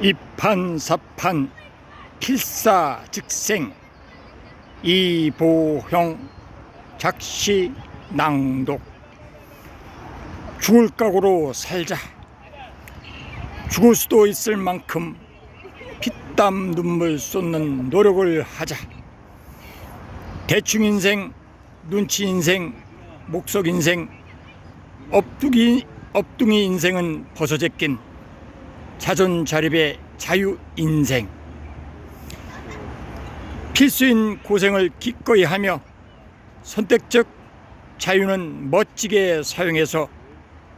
이판사판 필사즉생 이보형 작시 낭독. 죽을 각오로 살자. 죽을 수도 있을 만큼 피땀 눈물 쏟는 노력을 하자. 대충 인생 눈치 인생 목석 인생 업두기 업둥이 인생은 벗어제낀 자존자립의 자유 인생 필수인 고생을 기꺼이 하며 선택적 자유는 멋지게 사용해서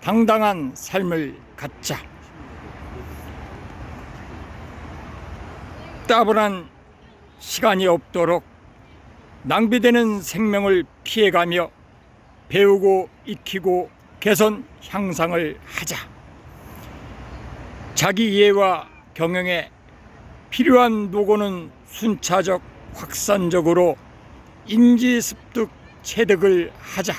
당당한 삶을 갖자 따분한 시간이 없도록 낭비되는 생명을 피해가며 배우고 익히고 개선 향상을 하자. 자기 이해와 경영에 필요한 노고는 순차적 확산적으로 인지 습득 체득을 하자.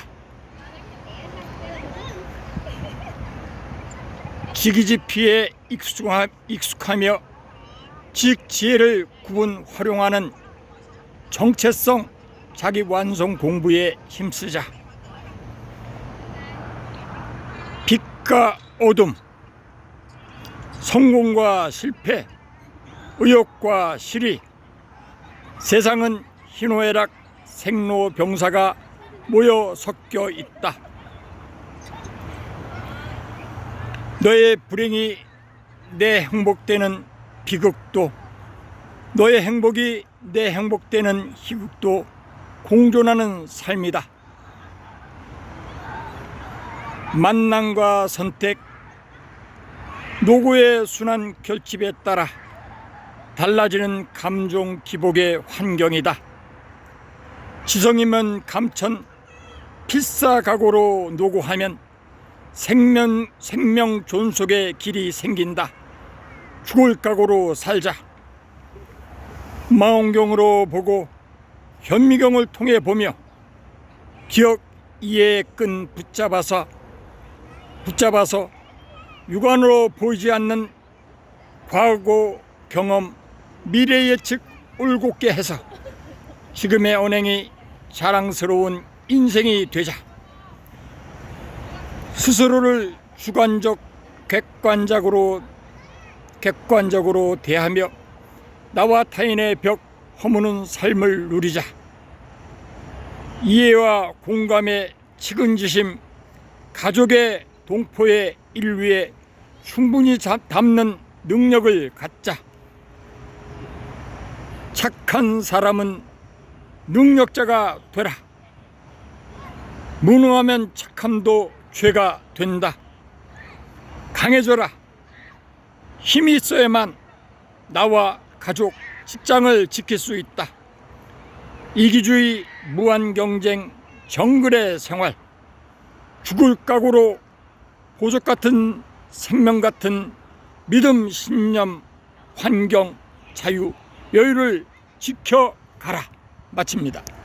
지기지피에 익숙하, 익숙하며 직 지혜를 구분 활용하는 정체성 자기 완성 공부에 힘쓰자. 빛과 어둠, 성공과 실패, 의욕과 실의, 세상은 희노애락, 생로병사가 모여 섞여 있다. 너의 불행이 내 행복되는 비극도, 너의 행복이 내 행복되는 희극도 공존하는 삶이다. 만남과 선택, 노고의 순환 결집에 따라 달라지는 감정 기복의 환경이다. 지성이면 감천, 필사 각오로 노고하면 생명, 생명 존속의 길이 생긴다. 죽을 각오로 살자. 마원경으로 보고 현미경을 통해 보며 기억 이해의 끈 붙잡아서 붙잡아서 육안으로 보이지 않는 과거 경험 미래 예측 올곧게 해서 지금의 언행이 자랑스러운 인생이 되자. 스스로를 주관적 객관적으로 객관적으로 대하며 나와 타인의 벽 허무는 삶을 누리자. 이해와 공감의 측은지심 가족의 동포의 인류에 충분히 잡- 담는 능력을 갖자. 착한 사람은 능력자가 되라. 무능하면 착함도 죄가 된다. 강해져라. 힘이 있어야만 나와 가족, 직장을 지킬 수 있다. 이기주의, 무한 경쟁, 정글의 생활, 죽을 각오로 보석 같은 생명 같은 믿음, 신념, 환경, 자유, 여유를 지켜가라. 마칩니다.